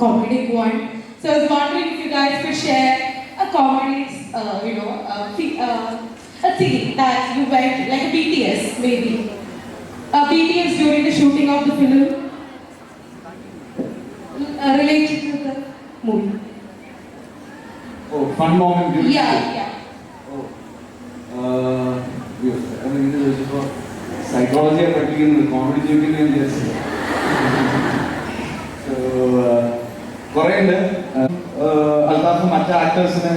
comedic one. So I was wondering if you guys could share a comedy, uh, you know, a, th uh, a thing that you went, like a BTS maybe. A BTS during the shooting of the film. Uh, related to the movie. Oh, fun moment during Yeah, the yeah. Oh. Uh, yes, I mean, this is called psychology, particularly comedy, you can, yes. കുറേ ഉണ്ട് അൽത്താഫ് മറ്റു ആക്ടേഴ്സിനെ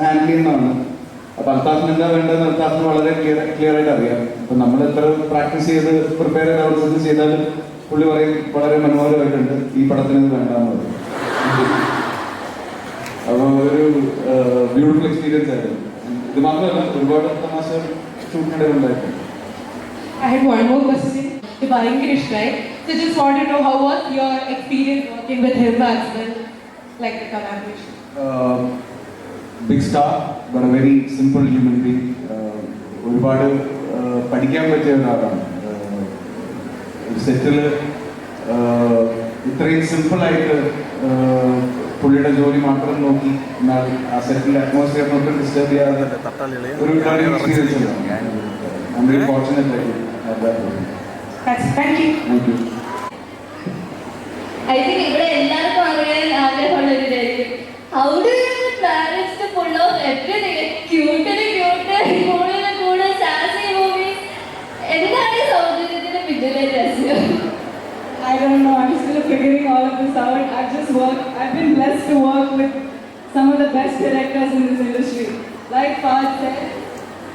handle ചെയ്യുന്നതാണ്. അപ്പൊ അൽത്താഫിന് എന്താ വേണ്ടതെന്ന് അൽത്താഫിന് വളരെ clear clear ആയിട്ട് അറിയാം. അപ്പൊ നമ്മൾ എത്ര പ്രാക്ടീസ് ചെയ്ത് പ്രിപ്പയർ ചെയ്ത് അവിടെ ചെന്ന് ചെയ്താലും പുള്ളി പറയും വളരെ മനോഹരമായിട്ടുണ്ട്. ഈ പടത്തിന് ഇത് പറയും. അപ്പോൾ ഒരു ബ്യൂട്ടിഫുൾ എക്സ്പീരിയൻസ് ആയിരുന്നു. ഇത് മാത്രമല്ല ഒരുപാട് തമാശ ഷൂട്ടിനിടയിലുണ്ടായിട്ടുണ്ട് I had one more question. English, right? So just want to know how was your experience working with him as like the collaboration. Uh, big star, but a very simple human being. ഒരുപാട് uh, പഠിക്കാൻ പറ്റിയ ഒരാളാണ്. Uh, സെറ്റിൽ ഇത്രയും സിമ്പിളായിട്ട് പുള്ളിയുടെ ജോലി മാത്രം നോക്കി എന്നാൽ ആ സെറ്റിലെ അറ്റ്മോസ്ഫിയർ മൊത്തം ഡിസ്റ്റർബ് ചെയ്യാതെ ഒരു എക്സ്പീരിയൻസ് ഉണ്ട് വെരി ഫോർച്ചുനേറ്റ് ആയിട്ട് That's thank you. Thank you I think know. I'm still figuring all of this out. I've just worked. I've been blessed to work with some of the best directors in this industry. Like Fahad said,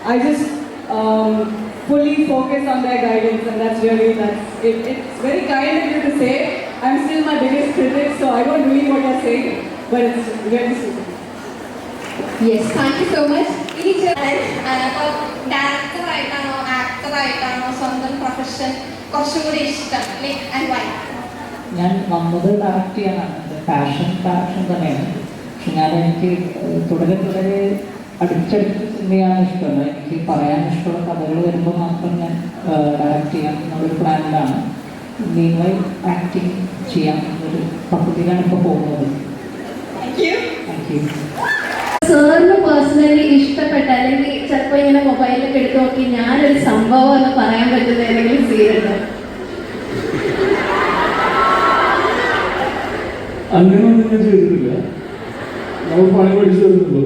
I just um, fully focus on their guidance, and that's really that's it. It's very kind of you to say. I'm still my biggest critic, so I don't read what you're saying, but it's really super. Yes thank you so much ഇനി അപ്പോൾ ഡയറക്ടറായിട്ടാണോ ആക്ടറായിട്ടാണോ സ്വന്തം profession കുറച്ചുകൂടി ഇഷ്ടം like and Y ഞാൻ വന്നത് direct ചെയ്യാനാണ് എന്റെ passion passion തന്നെയാണ്. പക്ഷെ ഞാൻ എനിക്ക് തുടരെ തുടരെ അടിച്ചടിച്ച് ചിന്തയാണ് ഇഷ്ടമുള്ളത്. എനിക്ക് പറയാൻ ഇഷ്ടമുള്ള കഥകൾ വരുമ്പോൾ മാത്രം ഞാൻ ഡയറക്റ്റ് ചെയ്യാം എന്നുള്ളൊരു പ്ലാനിലാണ് മീൻവൈ ആക്ടിങ് ചെയ്യാം എന്നൊരു പദ്ധതിയിലാണ് ഇപ്പോൾ പോകുന്നത്. സാറിന് പേഴ്സണലി ഇഷ്ടപ്പെട്ട അല്ലെങ്കിൽ ചിലപ്പോൾ ഇങ്ങനെ മൊബൈലിലൊക്കെ എടുത്ത് നോക്കി ഞാനൊരു സംഭവം എന്ന് പറയാൻ പറ്റുന്ന ഏതെങ്കിലും സീനുണ്ടോ അങ്ങനെയൊന്നും ഞാൻ ചെയ്തിട്ടില്ല. നമ്മൾ പണി പഠിച്ചു തരുന്നുള്ളൂ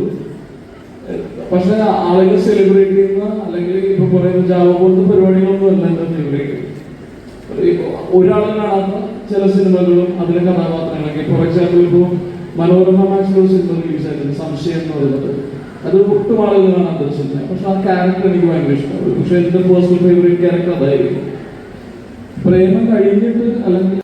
പക്ഷെ ആളുകൾ സെലിബ്രേറ്റ് ചെയ്യുന്ന അല്ലെങ്കിൽ ഇപ്പൊ പറയുന്ന ജാവ പോലത്തെ പരിപാടികളൊന്നും അല്ല സെലിബ്രേറ്റ് ഫേവറേറ്റ് ഒരാളെ കാണാത്ത ചില സിനിമകളും അതിലെ കഥാപാത്രങ്ങളൊക്കെ. ഫോർ എക്സാമ്പിൾ ഇപ്പോൾ മനോരമ മാക്സിൽ ഒരു സിനിമ റിലീസ് ആയിരുന്നു സംശയം എന്ന് പറയുന്നത്. അത് ഒട്ടും ആളുകൾ കാണാത്ത ഒരു സിനിമ പക്ഷെ ആ ക്യാരക്ടർ എനിക്ക് ഭയങ്കര ഇഷ്ടമാണ്. പക്ഷെ എന്റെ പേഴ്സണൽ ഫേവറേറ്റ് ക്യാരക്ടർ അതായിരിക്കും. പ്രേമം കഴിഞ്ഞിട്ട് അല്ലെങ്കിൽ